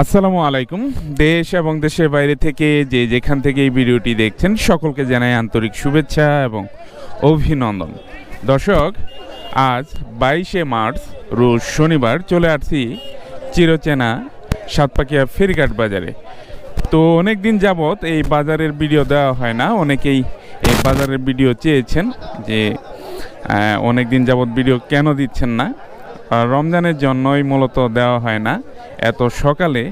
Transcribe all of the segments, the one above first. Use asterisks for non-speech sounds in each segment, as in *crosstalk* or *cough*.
আসসালামু আলাইকুম। দেশ এবং দেশের বাইরে থেকে যে যেখান থেকে এই ভিডিওটি দেখছেন, সকলকে জানাই আন্তরিক শুভেচ্ছা এবং অভিনন্দন। দর্শক, আজ বাইশে মার্চ, রোজ শনিবার চলে আসছি চিরচেনা সাতপাকিয়া ফেরিঘাট বাজারে। তো অনেক দিন যাবৎ এই বাজারের ভিডিও দেওয়া হয় না, অনেকেই এই বাজারের ভিডিও চেয়েছেন যে অনেক দিন যাবৎ ভিডিও কেন দিচ্ছেন না। রমজানের জন্যই মূলত দেওয়া হয় না। এত সকালে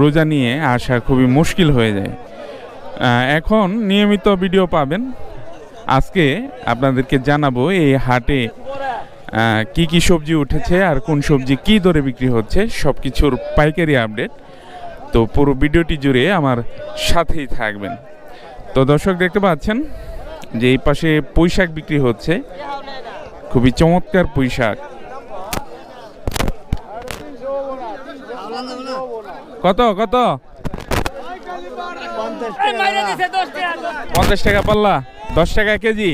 রোজা নিয়ে আসা খুবই মুশকিল হয়ে যায়। এখন নিয়মিত ভিডিও পাবেন। আজকে আপনাদেরকে জানাব এই হাটে কি কি সবজি উঠেছে আর কোন সবজি কি দরে বিক্রি হচ্ছে সব কিছুর পাইকারি আপডেট। তো পুরো ভিডিওটি জুড়ে আমার সাথেই থাকবেন। তো দর্শক দেখতে পাচ্ছেন যে এই পাশে পুঁই শাক বিক্রি হচ্ছে। খুবই চমৎকার পুঁই শাক কত কত? পঞ্চাশ টাকা পাল্লা দশ টাকা কেজি।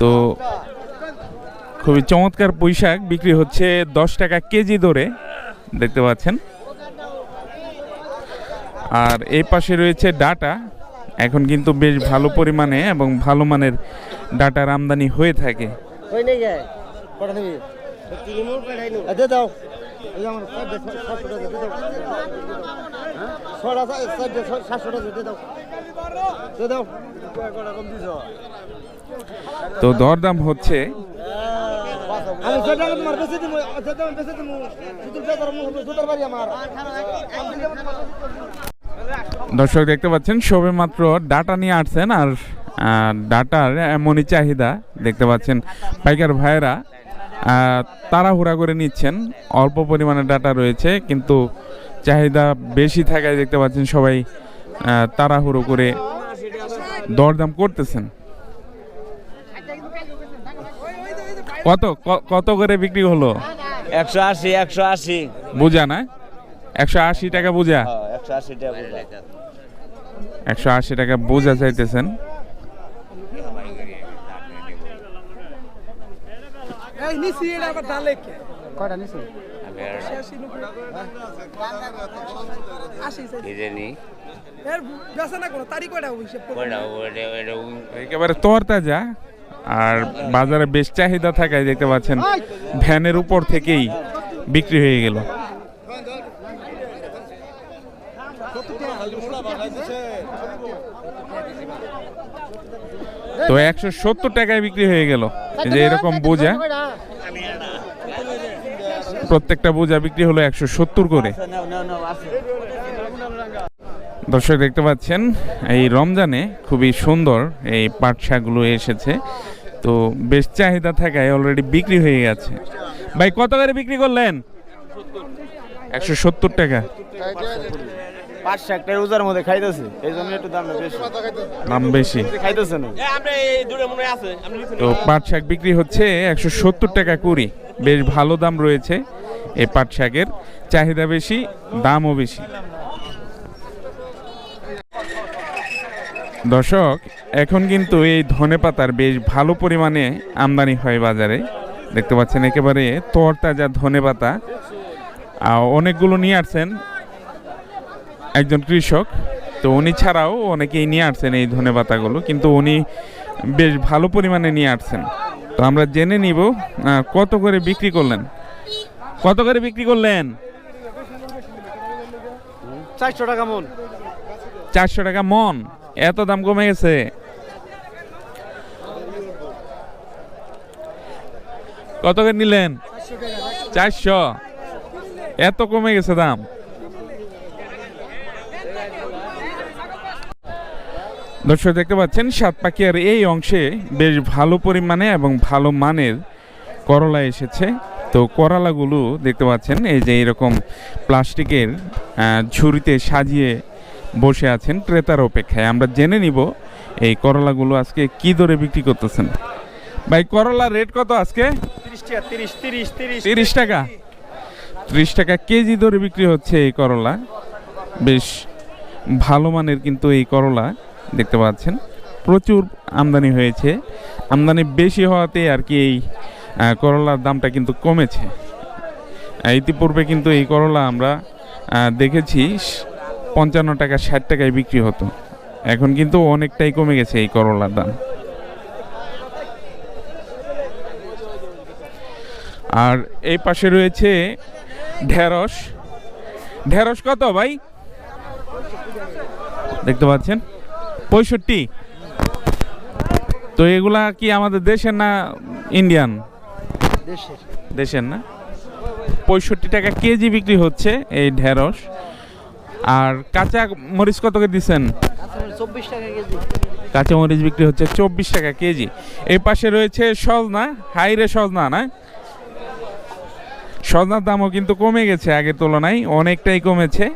তো খুবই চমৎকার পুঁই শাক বিক্রি হচ্ছে দশ টাকা কেজি দরে দেখতে পাচ্ছেন। আর এই পাশে রয়েছে ডাটা এখন কিন্তু বেশ ভালো পরিমাণে এবং ভালো মানের ডাটার আমদানি হয়ে থাকে। দিছ তো দরদাম হচ্ছে আমি সেটা তোমার বেশি দিমু সেটা বেশি দিমু। দুটোর বেজার মু বাড়ি আমার। দর্শক দেখতে পাচ্ছেন সবে মাত্র ডাটা নিয়ে আসছেন আর ডাটার এমনই চাহিদা দেখতে পাচ্ছেন পাইকার ভাইয়েরা। তাড়াহুড়া করে নিচ্ছেন। অল্প পরিমাণে ডাটা রয়েছে কিন্তু চাহিদা বেশি থাকায় দেখতে পাচ্ছেন সবাই তাড়াহুড়ো করে দরদাম করতেছেন। কত? কত করে বিক্রি হলো? একশো আশি একশো আশি। বুঝা না একশো আশি টাকা বুঝা। একশো আশি টাকা বোঝা। একশো আশি টাকা বোঝা চাইতেছেন। নিছি কয়টা তরতাজা আর বাজারে বেশ চাহিদা থাকায় দেখতে পাচ্ছেন ভ্যানের উপর থেকেই বিক্রি হয়ে গেল। তো একশো সত্তর টাকায় বিক্রি হয়ে গেল। যে এরকম বোঝা। প্রত্যেকটা বোঝা বিক্রি হলো একশো সত্তর করে। দর্শক দেখতে পাচ্ছেন এই রমজানে খুবই সুন্দর এই পাট শাকগুলো এসেছে। তো বেশ চাহিদা থাকায় অলরেডি বিক্রি হয়ে গেছে। ভাই কত করে বিক্রি করলেন? একশো সত্তর টাকা। রোজার মধ্যে খাইতেছে এই জন্য একটু দাম বেশি। দাম বেশি। খাইতেছে না। তো পাট শাক বিক্রি হচ্ছে একশো সত্তর টাকা কুড়ি। বেশ ভালো দাম রয়েছে। এই পাট শাকের চাহিদা বেশি, দামও বেশি। দর্শক, এখন কিন্তু এই ধনে পাতার বেশ ভালো পরিমাণে আমদানি হয় বাজারে। দেখতে পাচ্ছেন একেবারে তরতাজা ধনে পাতা। অনেকগুলো নিয়ে আসছেন একজন কৃষক, তো উনি ছাড়াও অনেকেই নিয়ে আসছেন এই ধনে পাতাগুলো, কিন্তু উনি বেশ ভালো পরিমাণে নিয়ে আসছেন। তো আমরা জেনে নিব কত করে বিক্রি করলেন? কত করে বিক্রি করলেন? চারশো টাকা মন। চারশো টাকা মন। এত দাম কমে গেছে। কত করে নিলেন? চারশো। এত কমে গেছে দাম। দর্শক দেখতে পাচ্ছেন সাত সাতপাকিয়ার এই অংশে বেশ ভালো পরিমাণে এবং ভালো মানের করলা এসেছে। তো করলাগুলো দেখতে পাচ্ছেন, এই যে এরকম প্লাস্টিকের ঝুড়িতে সাজিয়ে বসে আছেন ক্রেতার অপেক্ষায়। আমরা জেনে নিব এই করলাগুলো আজকে কি দরে বিক্রি করতেছেন। ভাই করলা রেট কত আজকে? তিরিশ টাকা। তিরিশ টাকা কেজি দরে বিক্রি হচ্ছে এই করলা। বেশ ভালো মানের কিন্তু এই করলা দেখতে পাচ্ছেন। প্রচুর আমদানি হয়েছে। আমদানি বেশি হওয়াতে আর কি এই করলার দামটা কিন্তু কমেছে। ইতিপূর্বে কিন্তু এই করলা আমরা দেখেছি পঞ্চান্ন টাকা, ষাট টাকায় বিক্রি হতো। এখন কিন্তু অনেকটাই কমে গেছে এই করলার দাম। আর এই পাশে রয়েছে ঢেঁড়স। ঢেঁড়স কত ভাই? দেখতে পাচ্ছেন? পঁয়ষট্টি। তো এগুলা কি আমাদের দেশের না ইন্ডিয়ান? দেশের। না? পঁয়ষট্টি টাকা কেজি বিক্রি হচ্ছে এই ঢেঁড়স। আর কাঁচা মরিচ কত করে দিচ্ছেন? কাঁচা মরিচ বিক্রি হচ্ছে চব্বিশ টাকা কেজি। এই পাশে রয়েছে সজনা হাইরে সজনা না? সজনার দামও কিন্তু কমে গেছে আগের তুলনায় অনেকটাই কমেছে।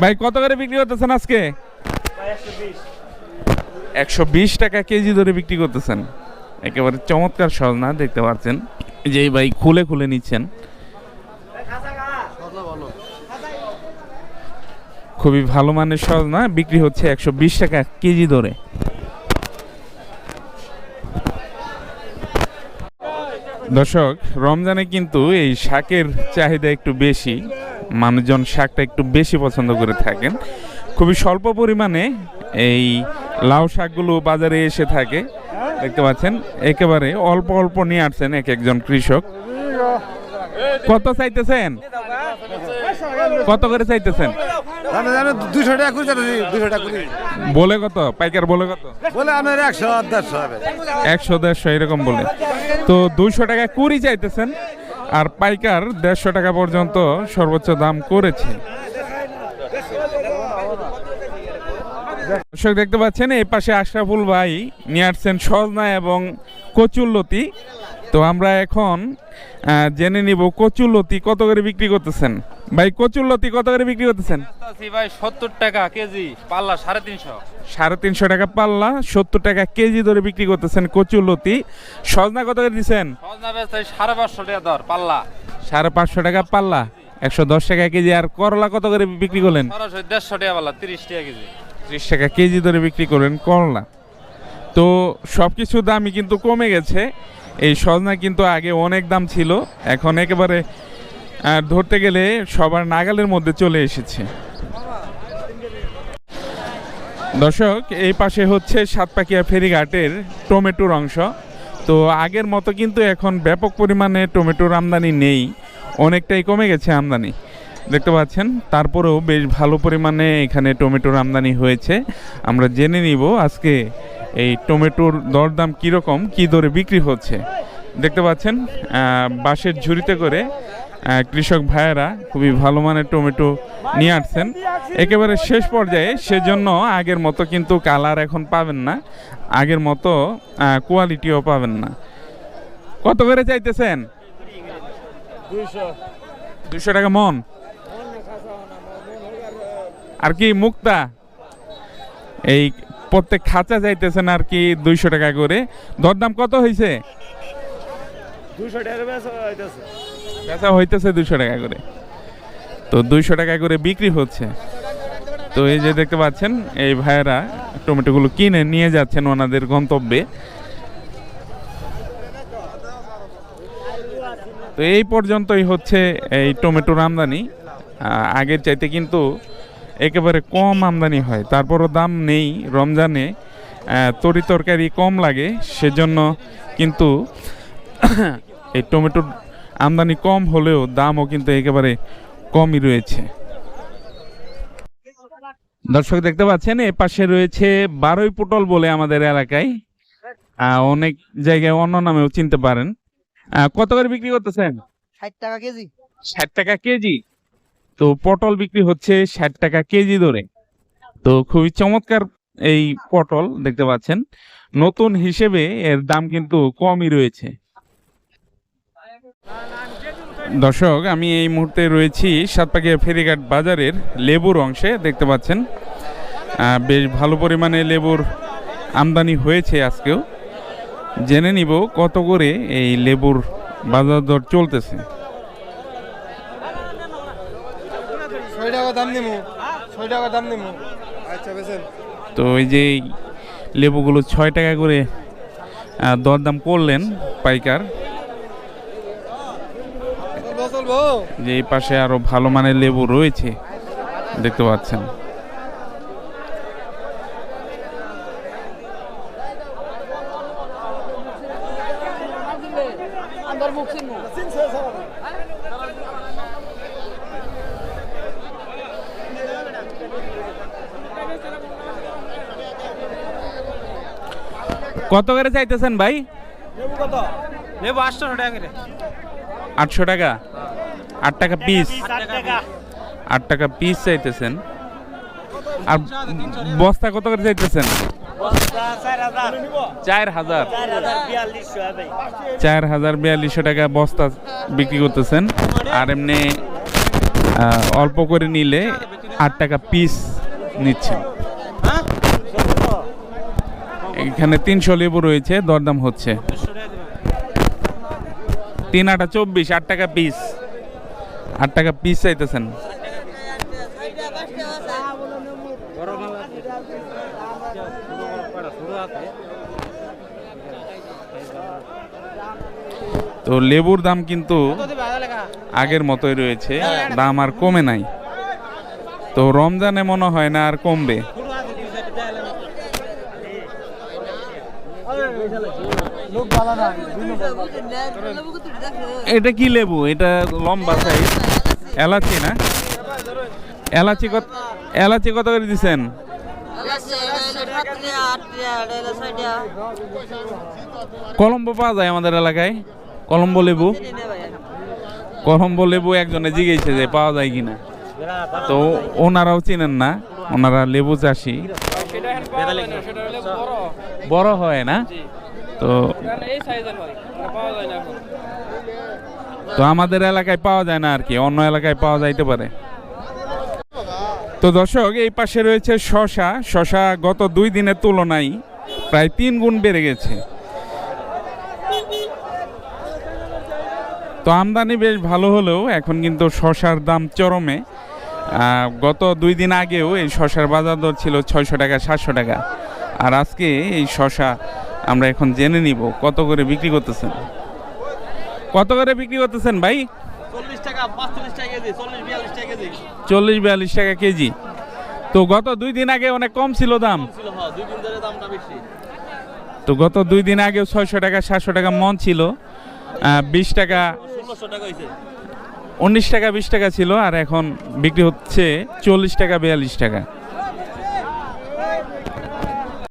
ভাই কত করে বিক্রি করতেছেন আজকে? একশো বিশ টাকা কেজি ধরে বিক্রি করতেছেন। একেবারে চমৎকার সজনা, দেখতে পাচ্ছেন। যে ভাই খুলে খুলে নিচ্ছেন। খুবই ভালো মানের সজনা, বিক্রি হচ্ছে একশো বিশ টাকা কেজি ধরে দর্শক, রমজানে কিন্তু এই শাকের চাহিদা একটু বেশি, মানুষজন শাকটা একটু বেশি পছন্দ করে থাকেন। খুবই স্বল্প পরিমাণে এই লাউ শাকগুলো বাজারে এসে থাকে দেখতে পাচ্ছেন? একেবারে অল্প অল্প নিয়ে আসছেন এক একজন কৃষক। কত চাইতেছেন? কত করে চাইতেছেন? আমি আমি দুশো টাকা করে দুশো টাকা করে বলে কত? পাইকার বলে কত? বলে আমার একশো দেড়শো হবে। একশো দেড়শো এরকম বলে। তো দুইশো টাকা কুড়ি চাইতেছেন আর পাইকার দেড়শো টাকা পর্যন্ত সর্বোচ্চ দাম করেছে। দর্শক দেখতে পাচ্ছেন এই পাশে আশরাফুল ভাই নিয়ে আসছেন সজনা এবং কচুরলতি। তো আমরা এখন জেনে নিব কচুরলতি কত করে বিক্রি করতেছেন। ভাই কচুরলতি কত করে বিক্রি করতেছেন? ভাই সত্তর টাকা কেজি পাল্লা সাড়ে তিনশো। সাড়ে তিনশো টাকা পাল্লা সত্তর টাকা কেজি ধরে বিক্রি করতেছেন কচুরলতি। সজনা কত করে দিচ্ছেন সাড়ে পাঁচশো টাকা দর পাল্লা। সাড়ে পাঁচশো টাকা পাল্লা একশো দশ টাকা কেজি। আর করলা কত করে বিক্রি করলেন? দেড়শো টাকা পাল্লা তিরিশ টাকা কেজি। ত্রিশ টাকা কেজি ধরে বিক্রি করলেন করলা। তো সব কিছুর দামই কিন্তু কমে গেছে। এই সজনা কিন্তু আগে অনেক দাম ছিল এখন একেবারে আহ, ধরতে গেলে সবার নাগালের মধ্যে চলে এসেছে। দর্শক এই পাশে হচ্ছে সাতপাকিয়া ফেরিঘাটের টমেটোর অংশ। তো আগের মতো কিন্তু এখন ব্যাপক পরিমাণে টমেটোর আমদানি নেই অনেকটাই কমে গেছে আমদানি। দেখতে পাচ্ছেন? তারপরেও বেশ ভালো পরিমাণে এখানে টমেটোর আমদানি হয়েছে। আমরা জেনে নিব আজকে এই টমেটোর দরদাম কীরকম কী দরে বিক্রি হচ্ছে। দেখতে পাচ্ছেন বাঁশের ঝুড়িতে করে কৃষক ভাইয়েরা খুবই ভালো মানের টমেটো নিয়ে আসছেন। একেবারে শেষ পর্যায়ে সেজন্য আগের মতো কিন্তু কালার এখন পাবেন না। আগের মতো কোয়ালিটিও পাবেন না। কত করে চাইতেছেন? দুশো টাকা মন? কি মুক্তা? এই প্রত্যেক খাঁচা চাইতেছেন আর কি দুইশো টাকা করে। দরদাম কত হয়েছে বেচা হইতেছে। দুশো টাকা করে। তো দুইশো টাকা করে বিক্রি হচ্ছে। তো এই যে দেখতে পাচ্ছেন এই ভাইয়েরা টমেটোগুলো কিনে নিয়ে যাচ্ছেন ওনাদের গন্তব্যে। তো এই পর্যন্তই হচ্ছে এই টমেটোর আমদানি। আগের চাইতে কিন্তু একেবারে কম আমদানি হয়। তারপরও দাম নেই রমজানে তরি তরকারি কম লাগে সেজন্য কিন্তু *coughs* এই টমেটোর আমদানি কম হলেও দামও কিন্তু একেবারে কমই রয়েছে। দর্শক দেখতে পাচ্ছেন এ পাশে রয়েছে বারোই পটল বলে আমাদের এলাকায়। অনেক জায়গায় অন্য নামেও চিনতে পারেন। আহ, কত করে বিক্রি করতেছেন? ষাট টাকা কেজি। ষাট টাকা কেজি। তো পটল বিক্রি হচ্ছে ষাট টাকা কেজি ধরে। তো খুবই চমৎকার এই পটল দেখতে পাচ্ছেন। নতুন হিসেবে এর দাম কিন্তু কমই রয়েছে। দর্শক, আমি এই মুহূর্তে রয়েছি সাতপাকিয়া ফেরিঘাট বাজারের লেবুর অংশে, দেখতে পাচ্ছেন। বেশ ভালো পরিমাণে লেবুর আমদানি হয়েছে আজকেও। জেনে নিব কত করে এই লেবুর বাজার দর চলতেছে। টাকা দাম নিমু ছয় টাকা দাম নিমু। আচ্ছা বেছেন তো ওই যে লেবুগুলো ছয় টাকা করে আহ, দরদাম করলেন পাইকার। যে এই পাশে আরও ভালো মানের লেবু রয়েছে দেখতে পাচ্ছেন। কত করে চাইতেছেন ভাই? লেবু আটশো টাকা করে। আটশো টাকা? আট টাকা পিস আট টাকা পিস চাইতেছেন। আর বস্তা কত করে চাইতেছেন? চার হাজার। চার হাজার। বিয়াল্লিশশো টাকা বস্তা বিক্রি করতেছেন। আর এমনি অল্প করে নিলে আট টাকা পিস নিচ্ছেন। এখানে তিনশো লেবু রয়েছে, দরদাম হচ্ছে। তিন আটা চব্বিশ, আট টাকা পিস আট টাকা পিস চাইতেছেন। তো লেবুর দাম কিন্তু আগের মতোই রয়েছে, দাম আর কমে নাই। তো রমজানে মনে হয় না আর কমবে লোক ভালো না এটা কি লেবু? এটা লম্বা সাইজ এলাচি না? এলাচি কত এলাচি কত করে দিছেন? কলম্বো পাওয়া যায় আমাদের এলাকায়। কলম্বো লেবু। কলম্বো লেবু একজনে জিগেছে যে পাওয়া যায় কিনা। তো ওনারাও চিনেন না। ওনারা লেবু চাষি। বড় হয় না? তো তো আমাদের এলাকায় পাওয়া যায় না আর কি অন্য এলাকায় পাওয়া যাইতে পারে। তো দর্শক এই পাশে রয়েছে শশা। শশা গত দুই দিনের তুলনায় প্রায় তিন গুণ বেড়ে গেছে। তো আমদানি বেশ ভালো হলেও এখন কিন্তু শশার দাম চরমে। গত দুই দিন আগেও এই শশার বাজার দর ছিল ছয়শো টাকা সাতশো টাকা। আর আজকে এই শশা আমরা এখন জেনে নিব কত করে বিক্রি করতেছেন? কত করে বিক্রি করতেছেন ভাই? চল্লিশ বিয়াল্লিশ টাকা কেজি। তো গত দুই দিন আগে অনেক কম ছিল দাম। হ্যাঁ তো গত দুই দিন আগে ছয়শো টাকা সাতশো টাকা মন ছিল। বিশ টাকা উনিশ টাকা বিশ টাকা ছিল আর এখন বিক্রি হচ্ছে চল্লিশ টাকা বিয়াল্লিশ টাকা।